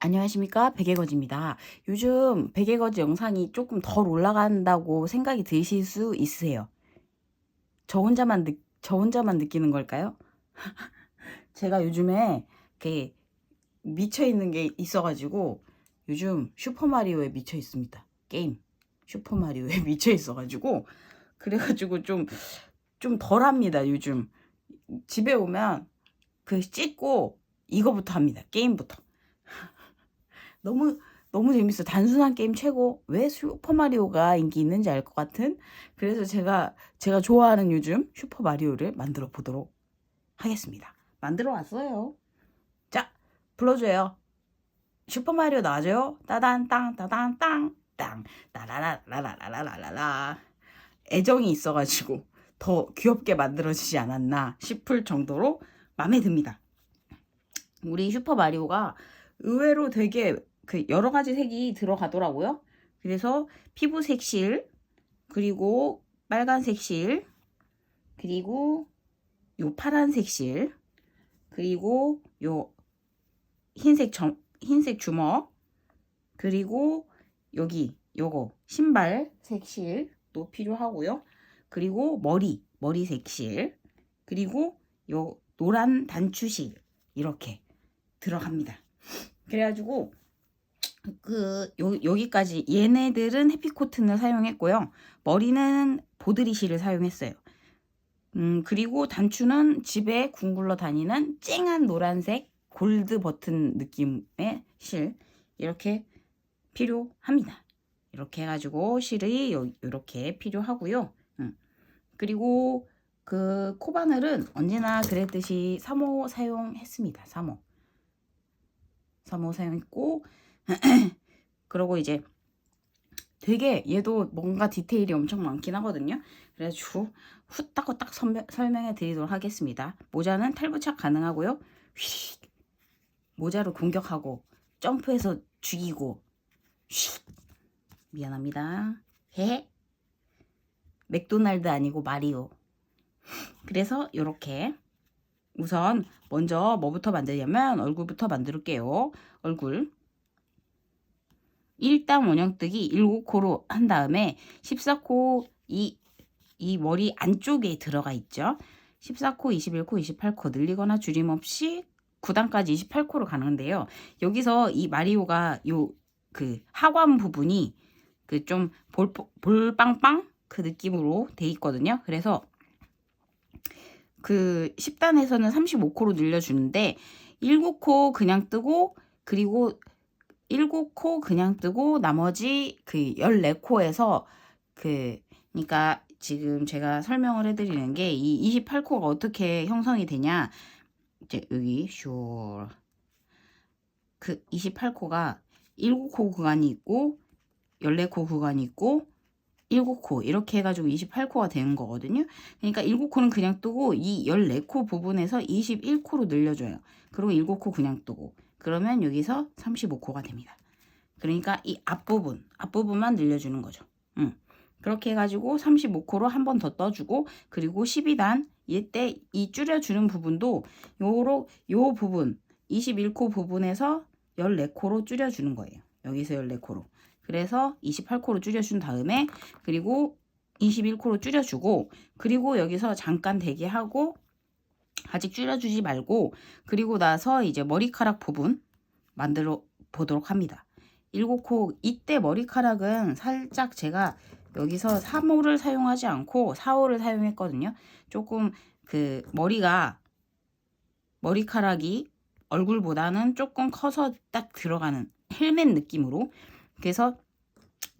안녕하십니까 백예거지입니다. 요즘 백예거지 영상이 조금 덜 올라간다고 생각이 드실 수 있으세요. 저 혼자만 느, 저 혼자만 느끼는 걸까요? 제가 요즘에 이렇게 미쳐 있는 게 있어가지고 요즘 슈퍼 마리오에 미쳐 있습니다. 게임 슈퍼 마리오에 미쳐 있어가지고 그래가지고 좀 좀 덜합니다 요즘 집에 오면 그 씻고 이거부터 합니다 게임부터 너무 너무 재밌어. 단순한 게임 최고. 왜 슈퍼 마리오가 인기 있는지 알 것 같은. 그래서 제가 제가 좋아하는 요즘 슈퍼 마리오를 만들어 보도록 하겠습니다. 만들어 왔어요. 자, 불러줘요. 슈퍼 마리오 나와줘요. 따단 땅 따단 땅 땅 따라라라라라라라라. 애정이 있어가지고 더 귀엽게 만들어지지 않았나 싶을 정도로 마음에 듭니다. 우리 슈퍼 마리오가 의외로 되게 그 여러 가지 색이 들어가더라고요. 그래서 피부색 실, 그리고 빨간색 실, 그리고 요 파란색 실, 그리고 요 흰색 점, 흰색 주먹, 그리고 여기 요거 신발 색실도 필요하고요. 그리고 머리, 머리 색실, 그리고 요 노란 단추실 이렇게 들어갑니다. 그래가지고 그 요, 여기까지 얘네들은 해피코튼을 사용했고요. 머리는 보드리실을 사용했어요. 음 그리고 단추는 집에 궁굴러 다니는 쨍한 노란색 골드 버튼 느낌의 실 이렇게 필요합니다. 이렇게 해가지고 실이 요, 이렇게 필요하고요. 음. 그리고 그 코바늘은 언제나 그랬듯이 3호 사용했습니다. 3호. 3호 사용했고 그러고 이제 되게 얘도 뭔가 디테일이 엄청 많긴 하거든요. 그래서 후딱후딱 설명해 드리도록 하겠습니다. 모자는 탈부착 가능하고요. 휙 모자로 공격하고 점프해서 죽이고 휙 미안합니다. 해 맥도날드 아니고 마리오. 그래서 이렇게 우선 먼저 뭐부터 만들냐면 얼굴부터 만들게요. 얼굴 1단 원형뜨기 7코로 한 다음에 14코 이, 이 머리 안쪽에 들어가 있죠. 14코, 21코, 28코 늘리거나 줄임 없이 9단까지 28코로 가는데요. 여기서 이 마리오가 요 그 하관 부분이 그 좀 볼빵빵 그 느낌으로 돼 있거든요. 그래서 그 10단에서는 35코로 늘려주는데 7코 그냥 뜨고 그리고 7코 그냥 뜨고 나머지 그 14코에서 그 그러니까 지금 제가 설명을 해드리는 게 이 28코가 어떻게 형성이 되냐. 이제 여기 슈그 28코가 7코 구간이 있고 14코 구간이 있고 7코 이렇게 해가지고 28코가 되는 거거든요. 그러니까 7코는 그냥 뜨고 이 14코 부분에서 21코로 늘려줘요. 그리고 7코 그냥 뜨고 그러면 여기서 35코가 됩니다. 그러니까 이 앞부분, 앞부분만 늘려주는 거죠. 음. 그렇게 해가지고 35코로 한 번 더 떠주고 그리고 12단 이때 이 줄여주는 부분도 요로 요 부분 21코 부분에서 14코로 줄여주는 거예요. 여기서 14코로. 그래서 28코로 줄여준 다음에 그리고 21코로 줄여주고 그리고 여기서 잠깐 대기하고 아직 줄여주지 말고 그리고 나서 이제 머리카락 부분 만들어 보도록 합니다. 7코 이때 머리카락은 살짝 제가 여기서 3호를 사용하지 않고 4호를 사용했거든요. 조금 그 머리가 머리카락이 얼굴보다는 조금 커서 딱 들어가는 헬멧 느낌으로 그래서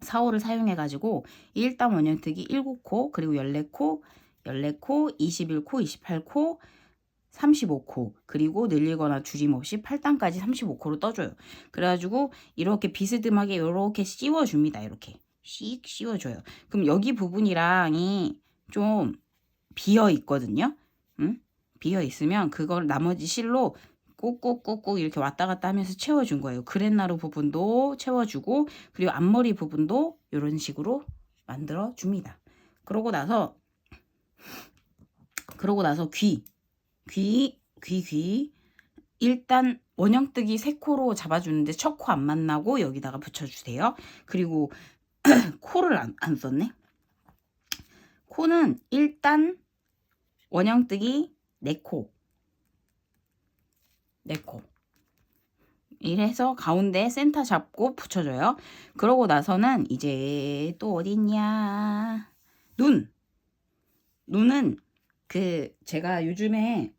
4호를 사용해가지고 1단 원형뜨기 7코 그리고 14코 14코 21코 28코 35코 그리고 늘리거나 줄임 없이 8단까지 35코로 떠줘요. 그래가지고 이렇게 비스듬하게 이렇게 씌워줍니다. 이렇게 씩 씌워줘요. 그럼 여기 부분이랑이 좀 비어 있거든요. 응? 비어 있으면 그걸 나머지 실로 꾹꾹꾹꾹 이렇게 왔다 갔다 하면서 채워준 거예요. 그랜나루 부분도 채워주고 그리고 앞머리 부분도 이런 식으로 만들어 줍니다. 그러고 나서 그러고 나서 귀, 귀, 귀, 귀 일단 원형뜨기 세 코로 잡아주는데 첫 코 안 만나고 여기다가 붙여주세요. 그리고 코를 안, 안 썼네. 코는 일단 원형뜨기 네 코. 네 코. 이래서 가운데 센터 잡고 붙여줘요. 그러고 나서는 이제 또 어딨냐. 눈. 눈은 그 제가 요즘에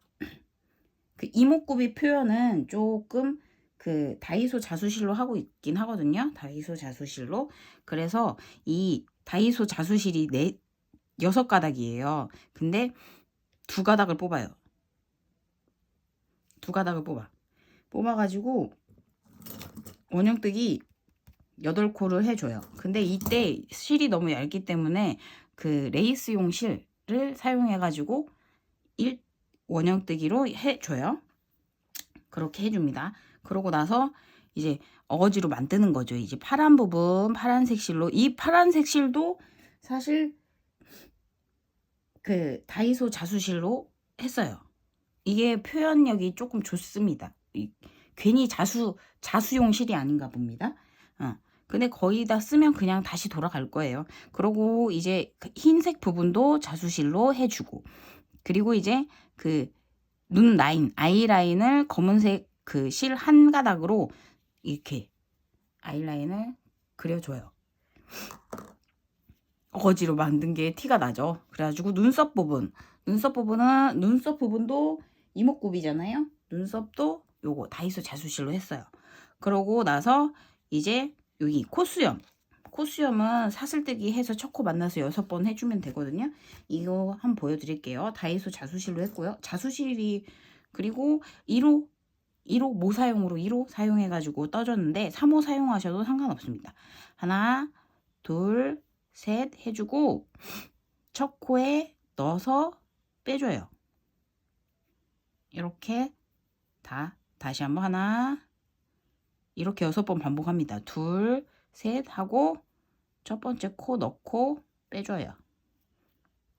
그 이목구비 표현은 조금 그 다이소 자수실로 하고 있긴 하거든요. 다이소 자수실로. 그래서 이 다이소 자수실이 네 여섯 가닥이에요. 근데 두 가닥을 뽑아요. 두 가닥을 뽑아. 뽑아가지고 원형뜨기 8코를 해줘요. 근데 이때 실이 너무 얇기 때문에 그 레이스용 실을 사용해가지고 1 원형뜨기로 해줘요. 그렇게 해줍니다. 그러고 나서 이제 어거지로 만드는 거죠. 이제 파란 부분, 파란색 실로. 이 파란색 실도 사실 그 다이소 자수실로 했어요. 이게 표현력이 조금 좋습니다. 이, 괜히 자수 자수용 실이 아닌가 봅니다. 어. 근데 거의 다 쓰면 그냥 다시 돌아갈 거예요. 그리고 이제 그 흰색 부분도 자수실로 해주고 그리고 이제 그 눈 라인, 아이 라인을 검은색 그 실 한 가닥으로 이렇게 아이라인을 그려줘요. 어거지로 만든 게 티가 나죠. 그래가지고 눈썹 부분, 눈썹 부분은 눈썹 부분도 이목구비잖아요. 눈썹도 요거 다이소 자수실로 했어요. 그러고 나서 이제 여기 코수염. 코수염은 사슬뜨기 해서 초코 만나서 여섯 번 해주면 되거든요. 이거 한번 보여드릴게요. 다이소 자수실로 했고요. 자수실이 그리고 1호 1호 모사용으로 1호 사용해가지고 떠줬는데 3호 사용하셔도 상관없습니다. 하나, 둘, 셋 해주고 첫 코에 넣어서 빼줘요. 이렇게 다 다시 한번 하나 이렇게 여섯 번 반복합니다. 둘, 셋 하고 첫 번째 코 넣고 빼줘요.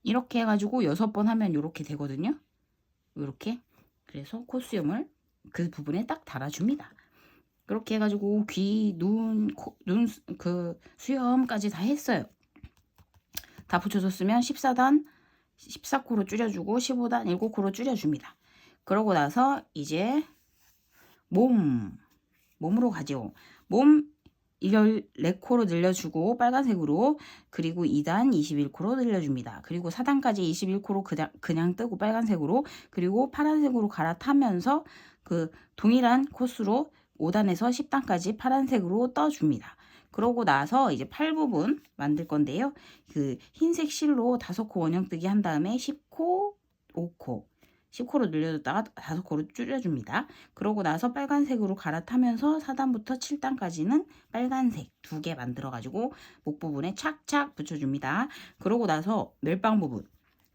이렇게 해가지고 여섯 번 하면 이렇게 되거든요. 이렇게 그래서 콧수염을 그 부분에 딱 달아줍니다. 그렇게 해가지고 귀, 눈, 코, 눈, 그 수염까지 다 했어요. 다 붙여줬으면 14단 14코로 줄여주고 15단 7코로 줄여줍니다. 그러고 나서 이제 몸, 몸으로 가죠. 몸 14코로 늘려주고 빨간색으로 그리고 2단 21코로 늘려줍니다. 그리고 4단까지 21코로 그냥, 그냥 뜨고 빨간색으로 그리고 파란색으로 갈아타면서 그 동일한 코스로 5단에서 10단까지 파란색으로 떠줍니다. 그러고 나서 이제 팔 부분 만들 건데요. 그 흰색 실로 5코 원형뜨기 한 다음에 10코, 5코 10코로 늘려줬다가 5코로 줄여줍니다. 그러고 나서 빨간색으로 갈아타면서 4단부터 7단까지는 빨간색 두 개 만들어가지고 목 부분에 착착 붙여줍니다. 그러고 나서 멜빵 부분.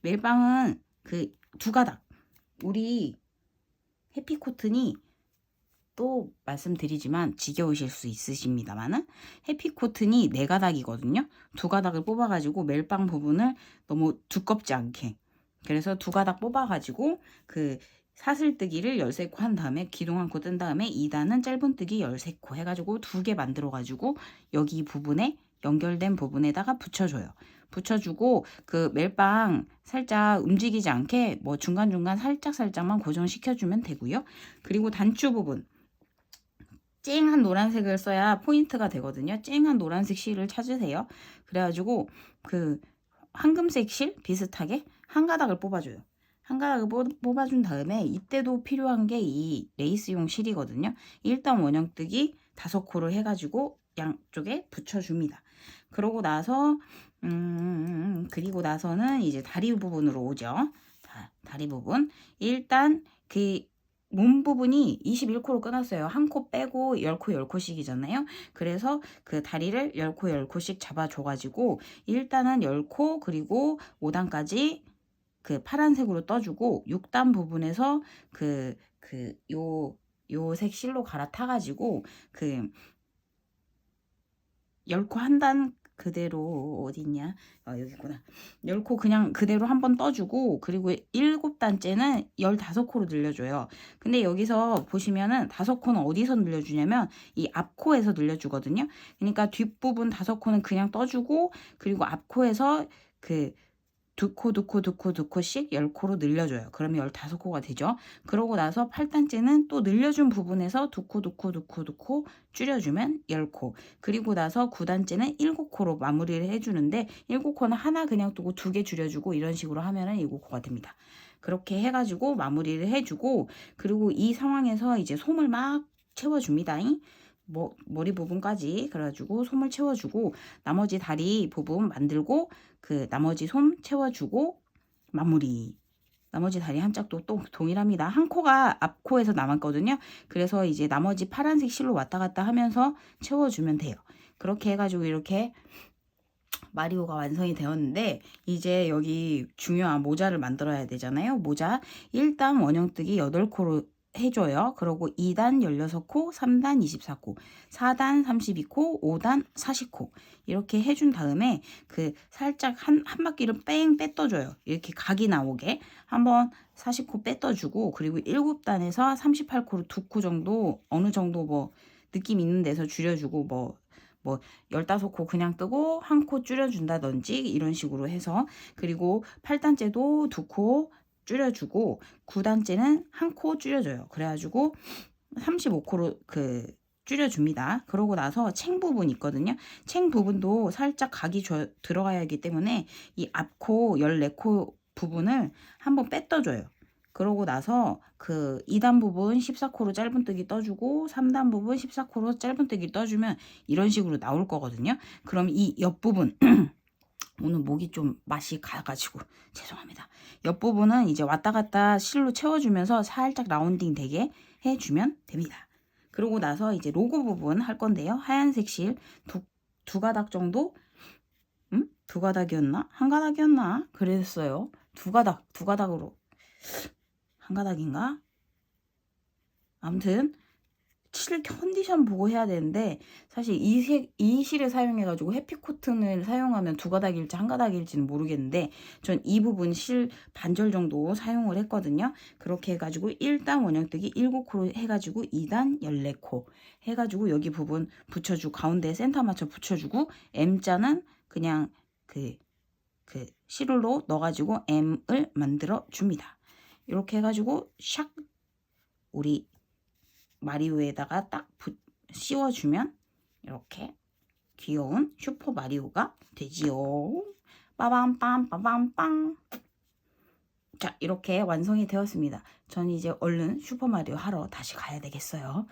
멜빵은 그 두 가닥. 우리 해피코튼이 또 말씀드리지만 지겨우실 수 있으십니다만은 해피코튼이 네 가닥이거든요. 두 가닥을 뽑아가지고 멜빵 부분을 너무 두껍지 않게 그래서 두 가닥 뽑아가지고 그 사슬뜨기를 13코 한 다음에 기둥 한 코 뜬 다음에 2단은 짧은뜨기 13코 해가지고 두 개 만들어가지고 여기 부분에 연결된 부분에다가 붙여줘요. 붙여주고 그 멜빵 살짝 움직이지 않게 뭐 중간중간 살짝살짝만 고정시켜주면 되고요. 그리고 단추 부분 쨍한 노란색을 써야 포인트가 되거든요. 쨍한 노란색 실을 찾으세요. 그래가지고 그 황금색 실 비슷하게 한 가닥을 뽑아줘요. 한 가닥을 뽑아준 다음에 이때도 필요한 게 이 레이스용 실이거든요. 일단 원형뜨기 다섯 코를 해가지고 양쪽에 붙여줍니다. 그러고 나서 음 그리고 나서는 이제 다리 부분으로 오죠. 자, 다리 부분 일단 그 몸 부분이 21코로 끊었어요. 한 코 빼고 10코 10코씩이잖아요. 그래서 그 다리를 10코 10코씩 잡아줘가지고 일단은 10코 그리고 5단까지 그 파란색으로 떠주고 6단 부분에서 그 그 요 요색 실로 갈아타가지고 그 10코 한 단 그대로 어딨냐? 아, 여기구나. 10코 그냥 그대로 한번 떠주고 그리고 7단째는 15코로 늘려줘요. 근데 여기서 보시면은 5코는 어디서 늘려주냐면 이 앞코에서 늘려주거든요. 그러니까 뒷부분 5코는 그냥 떠주고 그리고 앞코에서 그 두 코, 두 코, 두 코, 두 코씩 10코로 늘려줘요. 그러면 15코가 되죠. 그러고 나서 8단째는 또 늘려준 부분에서 두 코, 두 코, 두 코, 두 코 줄여주면 10코. 그리고 나서 9단째는 7코로 마무리를 해주는데 7코는 하나 그냥 두고 두 개 줄여주고 이런 식으로 하면은 7코가 됩니다. 그렇게 해가지고 마무리를 해주고 그리고 이 상황에서 이제 솜을 막 채워줍니다. 뭐, 머리 부분까지 그래가지고 솜을 채워주고 나머지 다리 부분 만들고 그 나머지 솜 채워주고 마무리 나머지 다리 한 짝도 또 동일합니다. 한 코가 앞코에서 남았거든요. 그래서 이제 나머지 파란색 실로 왔다 갔다 하면서 채워주면 돼요. 그렇게 해가지고 이렇게 마리오가 완성이 되었는데 이제 여기 중요한 모자를 만들어야 되잖아요. 모자 1단 원형뜨기 8코로 해줘요. 그리고 2단 16코, 3단 24코, 4단 32코, 5단 40코 이렇게 해준 다음에 그 살짝 한, 한 바퀴를 뺑 빼떠줘요. 이렇게 각이 나오게 한번 40코 빼떠주고 그리고 7단에서 38코로 2코 정도 어느 정도 뭐 느낌 있는 데서 줄여주고 뭐뭐 15코 그냥 뜨고 한 코 줄여준다든지 이런 식으로 해서 그리고 8단째도 2코 줄여주고 9단째는 한 코 줄여줘요. 그래가지고 35코로 그 줄여줍니다. 그러고 나서 챙 부분 있거든요. 챙 부분도 살짝 각이 줘- 들어가야 하기 때문에 이 앞코 14코 부분을 한번 빼떠줘요. 그러고 나서 그 2단 부분 14코로 짧은뜨기 떠주고 3단 부분 14코로 짧은뜨기 떠주면 이런 식으로 나올 거거든요. 그럼 이 옆부분 오늘 목이 좀 맛이 가가지고 죄송합니다. 옆부분은 이제 왔다 갔다 실로 채워주면서 살짝 라운딩 되게 해주면 됩니다. 그러고 나서 이제 로고 부분 할 건데요. 하얀색 실 두, 두 가닥 정도? 음? 두 가닥이었나? 한 가닥이었나? 그랬어요. 두 가닥, 두 가닥으로. 한 가닥인가? 아무튼 실 컨디션 보고 해야 되는데 사실 이, 색, 이 실을 사용해가지고 해피 코튼을 사용하면 두 가닥일지 한 가닥일지는 모르겠는데 전 이 부분 실 반절 정도 사용을 했거든요. 그렇게 해가지고 1단 원형뜨기 7코로 해가지고 2단 14코 해가지고 여기 부분 붙여주고 가운데 센터 맞춰 붙여주고 M자는 그냥 그, 그 실로 넣어가지고 M을 만들어 줍니다. 이렇게 해가지고 샥 우리 마리오에다가 딱 부, 씌워주면 이렇게 귀여운 슈퍼 마리오가 되지요. 빠밤빰 빠밤빵. 자 이렇게 완성이 되었습니다. 전 이제 얼른 슈퍼 마리오 하러 다시 가야 되겠어요.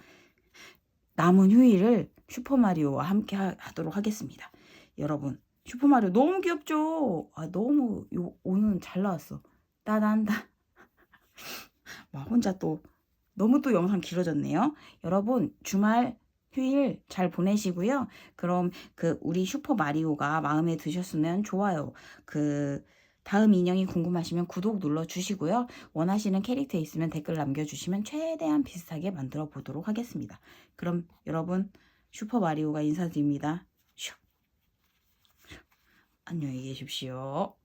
남은 휴일을 슈퍼 마리오와 함께 하, 하도록 하겠습니다. 여러분 슈퍼 마리오 너무 귀엽죠? 아 너무 요 오늘 잘 나왔어. 따단다. 막 혼자 또 너무 또 영상 길어졌네요. 여러분 주말 휴일 잘 보내시고요. 그럼 그 우리 슈퍼 마리오가 마음에 드셨으면 좋아요. 그 다음 인형이 궁금하시면 구독 눌러 주시고요. 원하시는 캐릭터 있으면 댓글 남겨주시면 최대한 비슷하게 만들어 보도록 하겠습니다. 그럼 여러분 슈퍼 마리오가 인사드립니다. 슉. 안녕히 계십시오.